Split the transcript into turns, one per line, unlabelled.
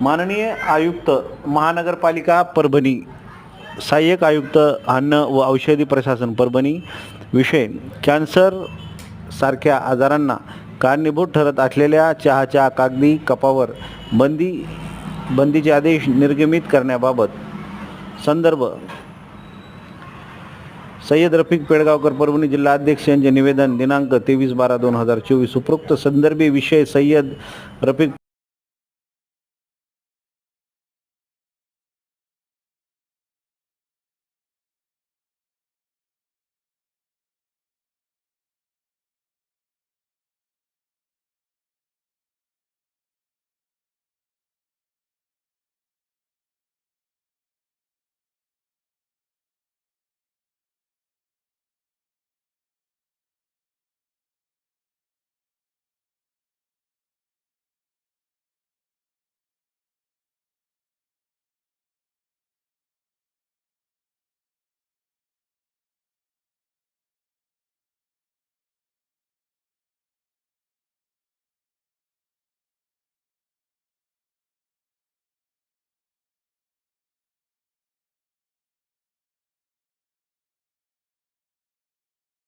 माननीय आयुक्त महानगरपालिका परभणी सहाय्यक आयुक्त अन्न व औषधी प्रशासन परभणी विषय कॅन्सर सारख्या आजारांना कारणीभूत ठरत असलेल्या चहाच्या कागदी कपावर बंदी बंदीचे आदेश निर्गमित करण्याबाबत संदर्भ सय्यद रफिक पेडगावकर परभणी जिल्हा अध्यक्ष यांचे निवेदन दिनांक तेवीस बारा दोन हजार चोवीस उपरोक्त संदर्भी विषय सय्यद रफिक